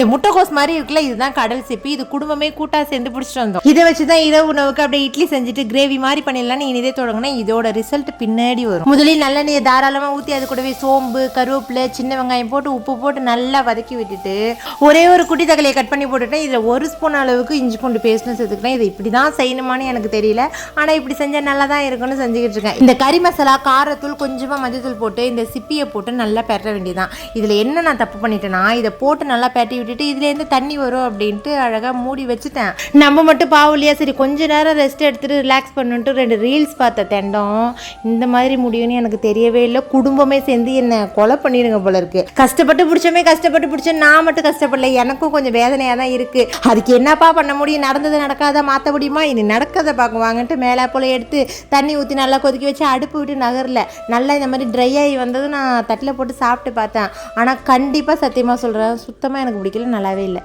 இந்த முட்டைகோஸ் மாதிரி இருக்குல்ல இதுதான் கடல் சிப்பி. இது குடும்பமே கூட்டா சேர்ந்து பிடிச்சிட்டு வந்தோம். இதை வச்சு தான் இரவு உணவுக்கு அப்படியே இட்லி செஞ்சுட்டு கிரேவி மாதிரி பண்ணிடலாம் நீ இதே தொடங்கினா இதோட ரிசல்ட் பின்னாடி வரும். முதலில் நல்லெண்ணெயை தாராளமா ஊற்றி அது கூடவே சோம்பு கருவேப்பிலை சின்ன வெங்காயம் போட்டு உப்பு போட்டு நல்லா வதக்கி விட்டுட்டு ஒரே ஒரு குட்டி தகலையை கட் பண்ணி போட்டுட்டேன். இதில் ஒரு ஸ்பூன் அளவுக்கு இஞ்சி பூண்டு பேஸ்ட்னு சேர்த்துக்கிட்டேன். இதை இப்படி தான் செய்யணுமான்னு எனக்கு தெரியல. ஆனால் இப்படி செஞ்சால் நல்லா தான் இருக்கும்னு செஞ்சுக்கிட்டு இருக்கேன். இந்த கறி மசாலா காரத்தூள் கொஞ்சமாக மஞ்சத்தூள் போட்டு இந்த சிப்பியை போட்டு நல்லா பெற வேண்டியதான் இதில் என்ன நான் தப்பு பண்ணிட்டேன்னா இதை போட்டு நல்லா பெட்டி விட்டுட்டு இதுலேருந்து தண்ணி வரும் அப்படின்ட்டு அழகாக மூடி வச்சுட்டேன். நம்ம மட்டும் பாவலியா சரி கொஞ்ச நேரம் ரெஸ்ட் எடுத்துட்டு ரிலாக்ஸ் பண்ணுன்ட்டு ரெண்டு ரீல்ஸ் பார்த்த தெண்டம். இந்த மாதிரி முடியும்னு எனக்கு தெரியவே இல்லை. குடும்பமே சேர்ந்து என்னை கொலை பண்ணிடுங்க போல இருக்கு. கஷ்டப்பட்டு பிடிச்சோமே கஷ்டப்பட்டு பிடிச்சோம். நான் மட்டும் கஷ்டப்படல. எனக்கும் கொஞ்சம் வேதனையாக தான் இருக்குது அதுக்கு என்னப்பா பண்ண முடியும்? நடந்தது நடக்காத? மாற்ற முடியுமா? இனி நடக்கதை பார்க்குவாங்கன்ட்டு மேலே போல எடுத்து தண்ணி ஊற்றி நல்லா கொதிக்க வச்சு அடுப்பு விட்டு நகரல. நல்லா இந்த மாதிரி ட்ரை ஆகி வந்தது நான் தட்டில் போட்டு சாப்பிட்டு பார்த்தேன். ஆனால் கண்டிப்பாக சத்தியமாக சொல்கிறேன் சுத்தமாக எனக்கு பிடிக்கல. நல்லாவே இல்லை.